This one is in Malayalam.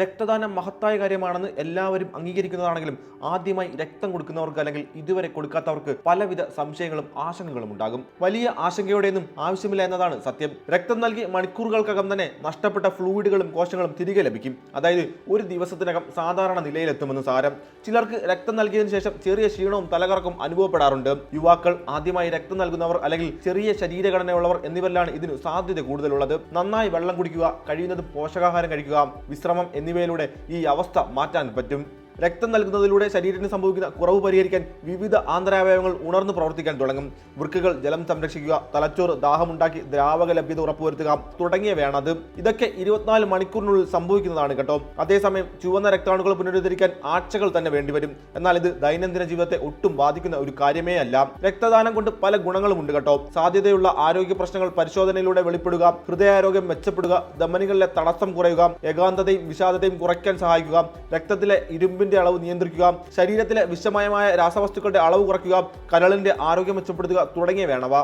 രക്തദാനം മഹത്തായ കാര്യമാണെന്ന് എല്ലാവരും അംഗീകരിക്കുന്നതാണെങ്കിലും ആദ്യമായി രക്തം കൊടുക്കുന്നവർക്ക് അല്ലെങ്കിൽ ഇതുവരെ കൊടുക്കാത്തവർക്ക് പലവിധ സംശയങ്ങളും ആശങ്കകളും ഉണ്ടാകും. വലിയ ആശങ്കയോടെയൊന്നും ആവശ്യമില്ല എന്നതാണ് സത്യം. രക്തം നൽകി മണിക്കൂറുകൾക്കകം തന്നെ നഷ്ടപ്പെട്ട ഫ്ലൂയിഡുകളും കോശങ്ങളും തിരികെ ലഭിക്കും. അതായത് ഒരു ദിവസത്തിനകം സാധാരണ നിലയിലെത്തുമെന്ന് സാരം. ചിലർക്ക് രക്തം നൽകിയതിനു ശേഷം ചെറിയ ക്ഷീണവും തലകറക്കും അനുഭവപ്പെടാറുണ്ട്. യുവാക്കൾ ആദ്യമായി രക്തം നൽകുന്നവർ അല്ലെങ്കിൽ ചെറിയ ശരീരഘടനയുള്ളവർ എന്നിവരിലാണ് ഇതിന് സാധ്യത കൂടുതലുള്ളത്. നന്നായി വെള്ളം കുടിക്കുക കഴിയുന്നത് പോഷകാഹാരം കഴിക്കുക വിശ്രമം എന്നിവയിലൂടെ ഈ അവസ്ഥ മാറ്റാൻ പറ്റും. രക്തം നൽകുന്നതിലൂടെ ശരീരത്തിന് സംഭവിക്കുന്ന കുറവ് പരിഹരിക്കാൻ വിവിധ ആന്തരാവയവങ്ങൾ ഉണർന്നു പ്രവർത്തിക്കാൻ തുടങ്ങും. വൃക്കുകൾ ജലം സംരക്ഷിക്കുക തലച്ചോറ് ദാഹമുണ്ടാക്കി ദ്രാവക ലഭ്യത ഉറപ്പുവരുത്തുക തുടങ്ങിയവയാണത് ഇതൊക്കെ ഇരുപത്തിനാല് മണിക്കൂറിനുള്ളിൽ സംഭവിക്കുന്നതാണ് കേട്ടോ. അതേസമയം ചുവന്ന രക്താണുക്കൾ പുനരുദ്ധരിക്കാൻ ആഴ്ചകൾ തന്നെ വേണ്ടിവരും. എന്നാൽ ഇത് ദൈനംദിന ജീവിതത്തെ ഒട്ടും ബാധിക്കുന്ന ഒരു കാര്യമേ അല്ല. രക്തദാനം കൊണ്ട് പല ഗുണങ്ങളും ഉണ്ട് കേട്ടോ. സാധ്യതയുള്ള ആരോഗ്യ പ്രശ്നങ്ങൾ പരിശോധനയിലൂടെ വെളിപ്പെടുക ഹൃദയാരോഗ്യം മെച്ചപ്പെടുക ധമനികളിലെ തടസ്സം കുറയുക ഏകാന്തതയും വിഷാദതയും കുറയ്ക്കാൻ സഹായിക്കുക രക്തത്തിലെ ഇരുമ്പിന്റെ അളവ് നിയന്ത്രിക്കുക ശരീരത്തിലെ വിഷമയമായ രാസവസ്തുക്കളുടെ അളവ് കുറയ്ക്കുക കരളിന്റെ ആരോഗ്യം മെച്ചപ്പെടുത്തുക തുടങ്ങിയവയാണവ.